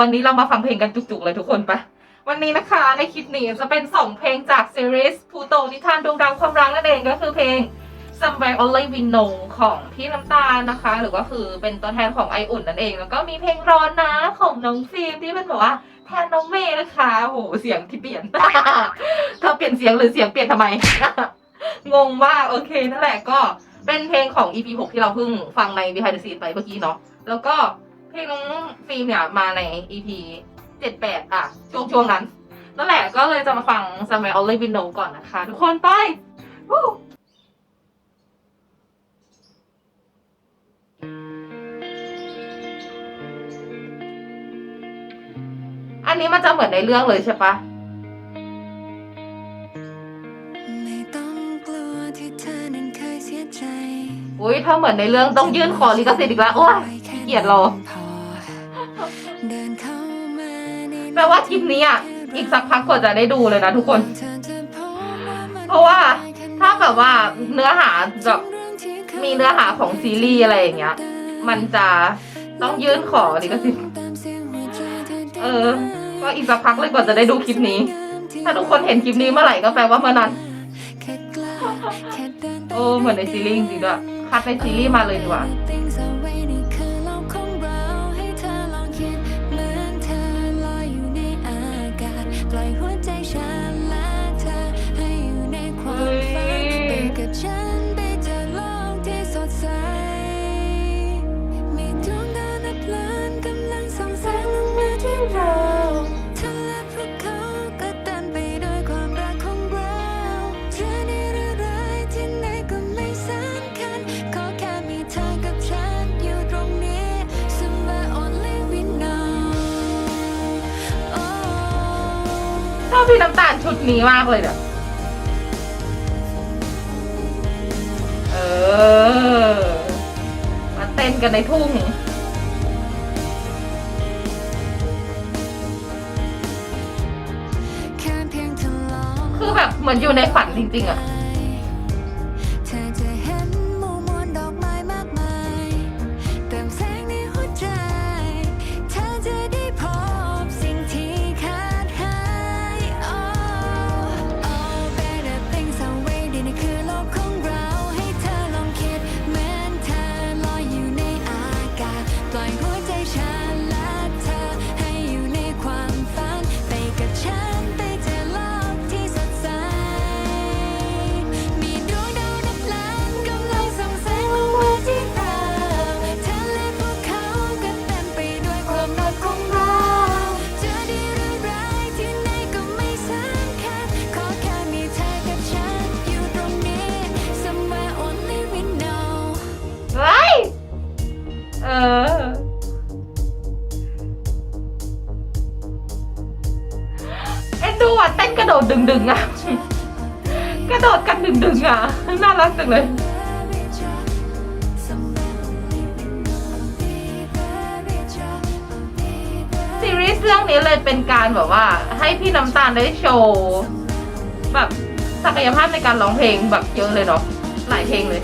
วันนี้เรามาฟังเพลงกันจุกๆเลยทุกคนปะวันนี้นะคะในคลิปนี้จะเป็นสองเพลงจากซีรีส์พูโตนิทานดวงดาวความรักนั่นเองก็คือเพลง Somewhere Only We Know ของพี่น้ำตาลนะคะ หรือว่าคือเป็นตัวแทนของไออุ่นนั่นเอง แล้วก็มีเพลงร้อนนะของน้องฟิล์มที่เป็นแบบว่าแทนน้องเมย์นะคะโหเสียงที่เปลี่ยนเธอเปลี่ยนเสียงหรือเสียงเปลี่ยนทำไม งงมาโอเคนั่นแหละก็เป็นเพลงของ EP 6 ที่เราเพิ่งฟังใน Behind the Scene ไปเมื่อกี้เนาะแล้วก็ ลงน้องฟิล์มเนี่ยมาใน EP 78อะ ช่วงช่วงนั้น นั่นแหละก็เลยจะมาฟัง Somewhere Only We Know ก่อนนะคะ ทุกคนไปวู้อันนี้มันจะเหมือนในเรื่องเลยใช่ปะไม่ต้องกลัวที่เธอนั้นเคยเสียใจอุ้ยถ้าเหมือนในเรื่องต้องยื่นขอลิขสิทธิ์อีกแล้ว โอ้ยขี้เกียจรอ คลิปนี้อะอีกสักพักกว่าจะได้ดูเลยนะทุกคน เพราะว่าถ้าแบบว่าเนื้อหาแบบมีเนื้อหาของซีรีส์อะไรอย่างเงี้ย มันจะต้องยื่นขอลิขสิเออ ก็อีกสักพักเลยกว่าจะได้ดูคลิปนี้ ถ้าทุกคนเห็นคลิปนี้เมื่อไหร่ก็แปลว่าเมื่อนั้น โอ้เหมือนในซีรีส์จริงๆด้วยคัดในซีรีส์มาเลยดีกว่า เราเธอและพวกเขาก็เต้นไปด้วยความรักของเราจะดีหรือร้ายที่ไหนก็ไม่สำคัญ ขอแค่มีเธอกับฉันอยู่ตรงนี้ Somewhere only we know ชอบพี่น้ำตาลชุดนี้มากเลยเนี่ยเออ มาเต้นกันในทุ่ง เหมือนอยู่ในฝันจริงๆอะ ออเอ็นดูอะเต้นกระโดดดึงๆอะ กระโดดกันดึงๆอะ น่ารักจังเลยซีรีส์เรื่องนี้เลยเป็นการแบบว่า ให้พี่น้ำตาลได้โชว์แบบศักยภาพในการร้องเพลงแบบเยอะเลยเนาะหลายเพลงเลย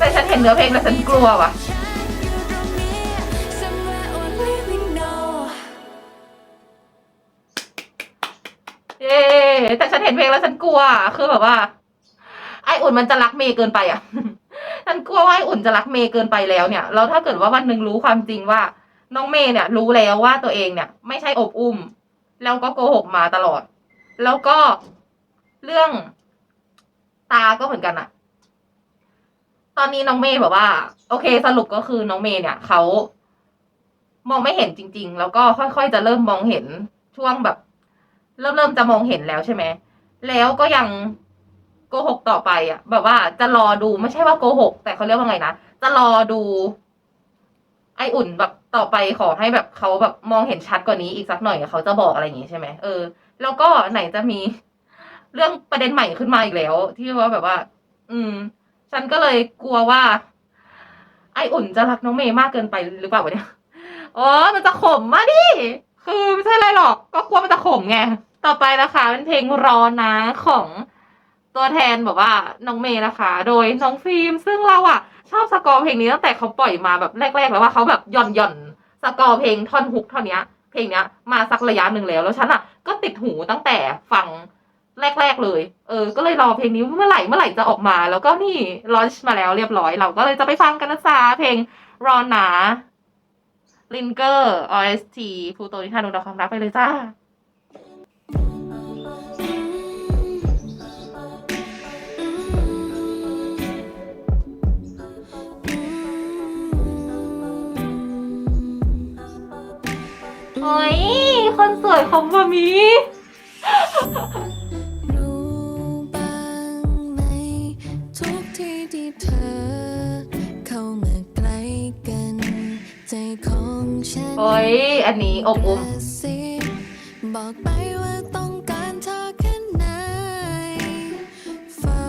แต่ฉันเห็นเนื้อเพลงแล้วฉันกลัวว่ะฉันอยู่ตรงนี้ somewhere only we know เย้แต่ฉันเห็นเพลงแล้วฉันกลัว คือแบบว่า ไออุ่นมันจะรักเมย์เกินไปอะ ฉันกลัวว่าไออุ่นจะรักเมย์เกินไปแล้วเนี่ย แล้วถ้าเกิดว่าวันหนึ่งรู้ความจริงว่า น้องเมย์เนี่ย รู้แล้วว่าตัวเองเนี่ย ไม่ใช่อบอุ้ม แล้วก็โกหกมาตลอด แล้วก็เรื่องตาก็เหมือนกันอะ ตอนนี้น้องเมย์แบบว่า โอเค สรุปก็คือน้องเมย์เนี่ยเขามองไม่เห็นจริง ๆ แล้วก็ค่อยๆจะเริ่มมองเห็นช่วงแบบ เริ่มเริ่มจะมองเห็นแล้วใช่ไหมแล้วก็ยังโกหกต่อไปอะ แบบว่าจะรอดูไม่ใช่ว่าโกหก แต่เขาเรียกว่าไงนะจะรอดู ไออุ่นแบบต่อไปขอให้แบบเขาแบบมองเห็นชัดกว่านี้อีกสักหน่อยเขาจะบอกอะไรอย่างงี้ใช่ไหมเออแล้วก็ไหนจะมี เรื่องประเด็นใหม่ขึ้นมาอีกแล้ว ที่ว่าแบบว่า อืม ฉันก็เลยกลัวว่า ไออุ่นจะรักน้องเมย์มากเกินไปหรือเปล่าวะเนี่ยอ๋อมันจะขมมาดิคือไม่ใช่อะไรหรอก ก็กลัวมันจะขมไงต่อไปนะคะเป็นเพลงรอนะของตัวแทนแบบว่าน้องเมย์นะคะ โดยน้องฟิล์มซึ่งเราอะชอบสกอร์เพลงนี้ตั้งแต่เขาปล่อยมาแบบแรกๆ แล้วว่าเขาแบบหย่อนหย่อนสกอร์เพลงท่อนฮุกเท่านี้ย เพลงเนี้ยมาสักระยะหนึ่งแล้วแล้วฉันอะก็ติดหูตั้งแต่ฟัง แรก ๆ เลย เออ ก็เลยรอเพลงนี้เมื่อไหร่เมื่อไหร่จะออกมา แล้วก็นี่ลอนช์มาแล้วเรียบร้อย เราก็เลยจะไปฟังกันนะจ๊ะเพลงรอนะลินเกอร์ OST ฟูโตนิทานดวงดาวความรักไปเลยจ้าโอ้ยคนสวยของมามี โอ้ย อันนี้อบอุ่มกระซิบบอกไปว่าต้องการเธอแค่ไหนเฝ้า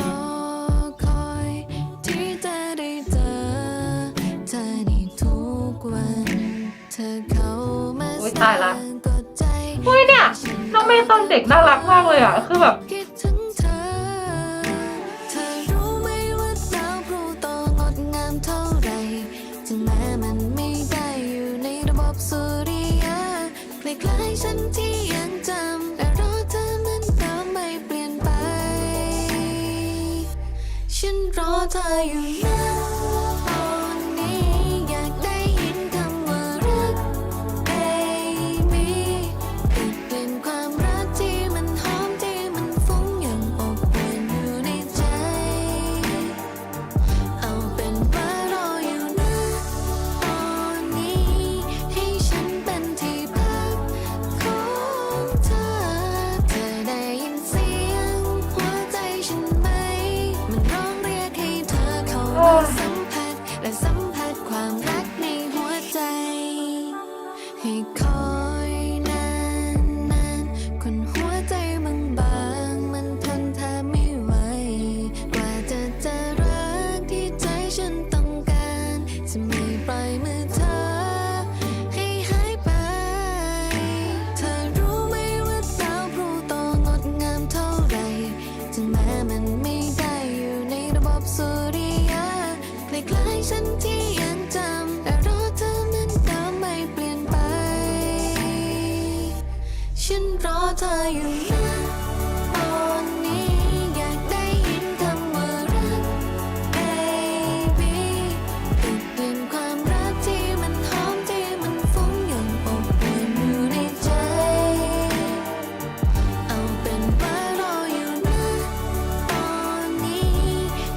รอคอยที่จะได้เจอเธอในทุกวัน เธอเข้ามาโอ๊ยสตายละร้างกดใจเฮ้ยเนี่ยน้องเมย์ตอนเด็กน่ารักมากเลยอะ คือแบบ ฉันที่ยังจำแต่รอเธอนั้นเดิมไม่เปลี่ยนไป ฉันรอเธออยู่ เอยู่นะตอนนี้อยากได้ยินคำว่ารัก baby ติดกลิ่นความรักที่มันหอมที่มันฟุ้งย่างอบอุ่นอยู่ในใจ เอาเป็นว่ารออยู่นะตอนนี้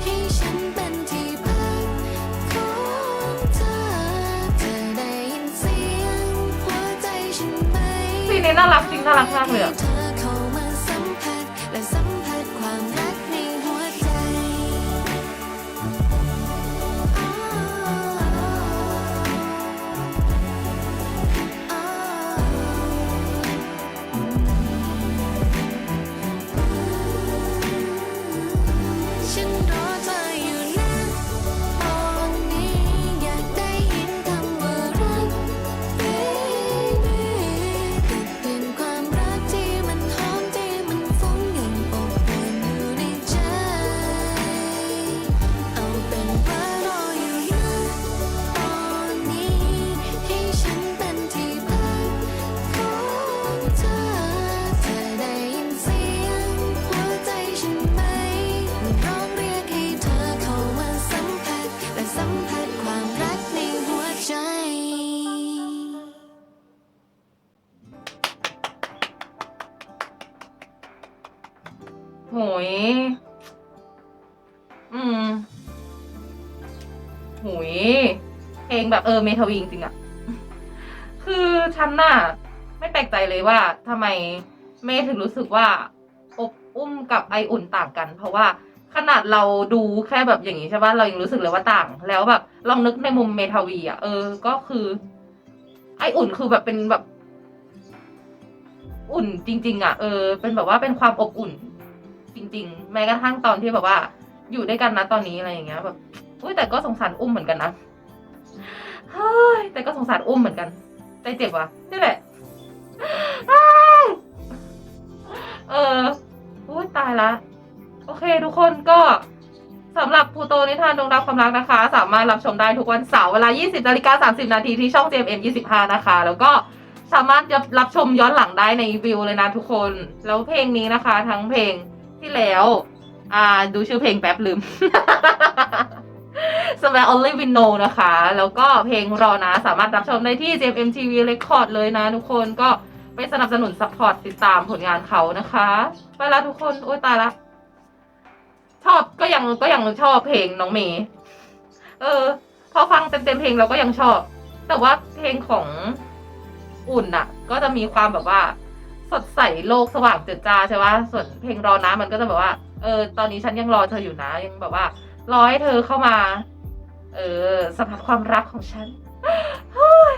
ให้ฉันเป็นที่พักของเธอเธอได้ยินเสียงหัวใจฉันไหม ซีนนี้น่ารักจริงน่ารักมากเลยอะ เธอ โหย อืมโหยเพลงแบบเออเมทาวีจริงอะคือฉันน่ะไม่แปลกใจเลยว่าทำไมเมย์ถึงรู้สึกว่าอบอุ้มกับไออุ่นต่างกัน เพราะว่าขนาดเราดูแค่แบบอย่างนี้ใช่ป่ะเรายังรู้สึกเลยว่าต่าง แล้วแบบลองนึกในมุมเมทาวีอะเออ ก็คือ ไออุ่นคือแบบเป็นแบบ อุ่นจริง ๆ อะ เออ เป็นแบบว่าเป็นความอบอุ่น ริง ๆ แม้กระทั่งตอนที่แบบว่า อยู่ด้วยกันนะตอนนี้อะไรอย่างเงี้ยแบบอุ้ยแต่ก็สงสารอุ้มเหมือนกันนะเฮ้ยแต่ก็สงสารอุ้มเหมือนกันใจเจ็บว่ะนี่แหละเอออุ้ยตายละ โอเค ทุกคนก็สำหรับพูโตนิทานดวงดาวความรักนะคะ สามารถรับชมได้ทุกวันเสาร์เวลา 20นาฬิกา30 นาทีที่ช่อง JMM 25 นะคะ แล้วก็สามารถรับชมย้อนหลังได้ในวิวเลยนะทุกคน แล้วเพลงนี้นะคะ ทั้งเพลง ที่แล้ว อ่าดูชื่อเพลงแป๊บลืม Somewhere Only We Know นะคะ แล้วก็เพลงรอนะสามารถรับชมได้ที่ JMM TV Record เลยนะทุกคนก็ไปสนับสนุนซัพพอร์ตติดตามผลงานเขานะคะ ไปละทุกคน โอ้ยตายละ ชอบก็ยังก็ยังชอบเพลงน้องเมย์เออ พอฟังเต็มเต็มๆเพลงเราก็ยังชอบ แต่ว่าเพลงของอุ่นน่ะก็จะมีความแบบว่า สดใสโลกสว่างเจิดจ้าใช่ไหมส่วนเพลงรอนะมันก็จะแบบว่า เออ ตอนนี้ฉันยังรอเธออยู่นะ ยังแบบว่า รอให้เธอเข้ามา เออสัมผัสความรักของฉันเฮ้ย